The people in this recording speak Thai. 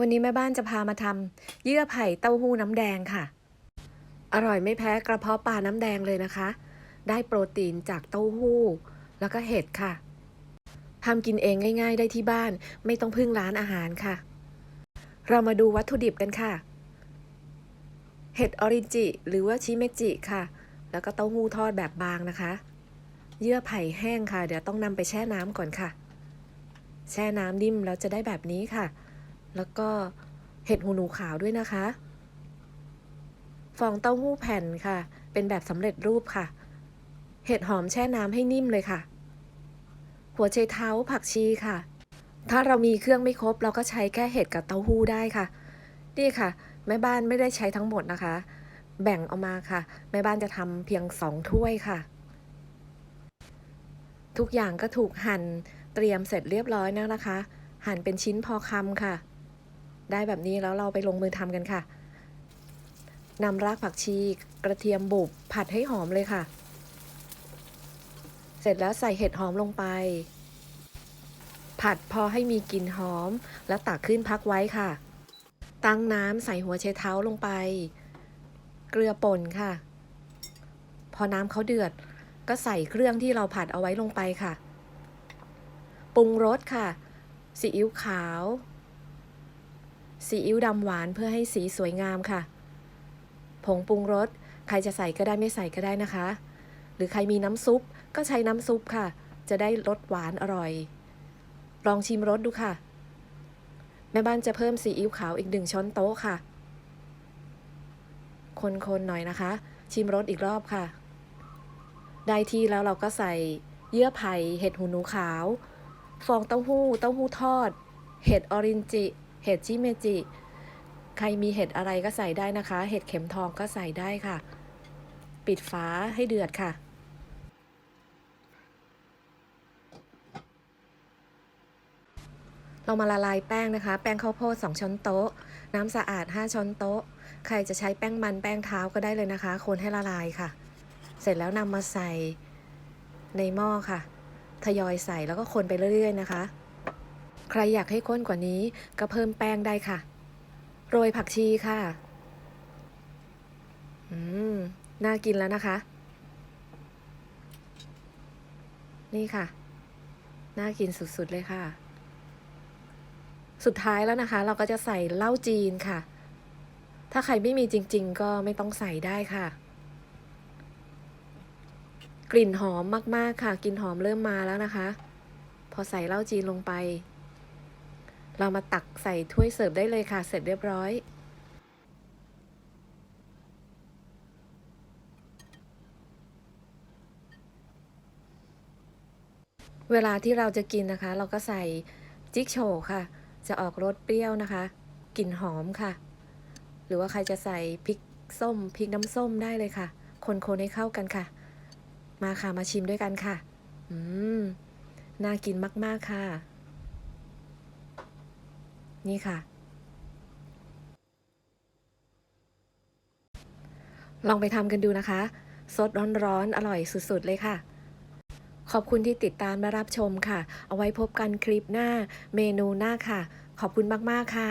วันนี้แม่บ้านจะพามาทำเยื่อไผ่เต้าหู้น้ำแดงค่ะ อร่อยไม่แพ้กระเพาะปลาน้ำแดงเลยนะคะ ได้โปรตีนจากเต้าหู้ แล้วก็เห็ดค่ะทำกินเองง่าย ๆ ได้ที่บ้านไม่ต้องพึ่งร้านอาหารค่ะ เรามาดูวัตถุดิบกันค่ะ เห็ดออรินจิ หรือว่าชิเมจิค่ะ แล้วก็เต้าหู้ทอดแบบบางนะคะ เยื่อไผ่แห้งค่ะ เดี๋ยวต้องนำไปแช่น้ำก่อนค่ะ แช่น้ำนิ่มแล้วจะได้แบบนี้ค่ะ แล้วก็เห็ดหูหนูขาวด้วยนะคะ ฟองเต้าหู้แผ่นค่ะ เป็นแบบสำเร็จรูปค่ะ เห็ดหอมแช่น้ำให้นิ่มเลยค่ะ หัวไชเท้าผักชีค่ะ ถ้าเรามีเครื่องไม่ครบ เราก็ใช้แค่เห็ดกับเต้าหู้ได้ค่ะ นี่ค่ะ แม่บ้านไม่ได้ใช้ทั้งหมดนะคะ แบ่งเอามาค่ะ แม่บ้านจะทำเพียงสองถ้วยค่ะ ทุกอย่างก็ถูกหั่นเตรียมเสร็จเรียบร้อยแล้วนะคะ หั่นเป็นชิ้นพอคำค่ะ ได้แบบนี้แล้วเราไปลงมือทำกันค่ะนำรากผักชีกระเทียมบุบผัดให้หอมเลยค่ะ เสร็จแล้วใส่เห็ดหอมลงไป ผัดพอให้มีกลิ่นหอม แล้วตักขึ้นพักไว้ค่ะ ตั้งน้ำใส่หัวไชเท้าลงไป เกลือป่นค่ะ พอน้ำเขาเดือด ก็ใส่เครื่องที่เราผัดเอาไว้ลงไปค่ะ ปรุงรสค่ะซีอิ๊วขาว ซีอิ๊วดำหวานเพื่อให้สีสวยงามค่ะ ผงปรุงรส ใครจะใส่ก็ได้ไม่ใส่ก็ได้นะคะ หรือใครมีน้ำซุปก็ใช้น้ำซุปค่ะ จะได้รสหวานอร่อย ลองชิมรสดูค่ะ แม่บ้านจะเพิ่มซีอิ๊วขาวอีกหนึ่งช้อนโต๊ะค่ะ คนๆหน่อยนะคะ ชิมรสอีกรอบค่ะ ได้ที่แล้วเราก็ใส่เยื่อไผ่เห็ดหูหนูขาว ฟองเต้าหู้ เต้าหู้ทอด เห็ดออรินจิ เห็ดชิเมจิ ใครมีเห็ดอะไรก็ใส่ได้นะคะ เห็ดเข็มทองก็ใส่ได้ค่ะ ปิดฝาให้เดือดค่ะ เรามาละลายแป้งนะคะ แป้งข้าวโพด2ช้อนโต๊ะ น้ำสะอาด 5 ช้อนโต๊ะ ใครจะใช้แป้งมันแป้งเท้าก็ได้เลยนะคะ คนให้ละลายค่ะ เสร็จแล้วนำมาใส่ในหม้อค่ะ ทยอยใส่แล้วก็คนไปเรื่อย ๆ นะคะ ใครอยากให้ข้นกว่านี้ก็เพิ่มแป้งได้ค่ะ โรยผักชีค่ะ อืม น่ากินแล้วนะคะ นี่ค่ะ น่ากินสุดๆเลยค่ะ สุดท้ายแล้วนะคะ เราก็จะใส่เหล้าจีนค่ะ ถ้าใครไม่มีจริง ๆ ก็ไม่ต้องใส่ได้ค่ะกลิ่นหอมมาก ๆ ค่ะ กลิ่นหอมเริ่มมาแล้วนะคะ พอใส่เหล้าจีนลงไป เรามาตักใส่ถ้วยเสิร์ฟได้เลยค่ะ เสร็จเรียบร้อย เวลาที่เราจะกินนะคะ เราก็ใส่จิ๊กโชว์ค่ะ จะออกรสเปรี้ยวนะคะ กลิ่นหอมค่ะ หรือว่าใครจะใส่พริกส้มพริกน้ำส้มได้เลยค่ะ คนๆให้เข้ากันค่ะ มาค่ะมาชิมด้วยกันค่ะ อืม น่ากินมาก ๆ ค่ะ นี่ค่ะ ลองไปทำกันดูนะคะ สดร้อนๆอร่อยสุดๆเลยค่ะ ขอบคุณที่ติดตามและรับชมค่ะ เอาไว้พบกันคลิปหน้าเมนูหน้าค่ะ ขอบคุณมากๆค่ะ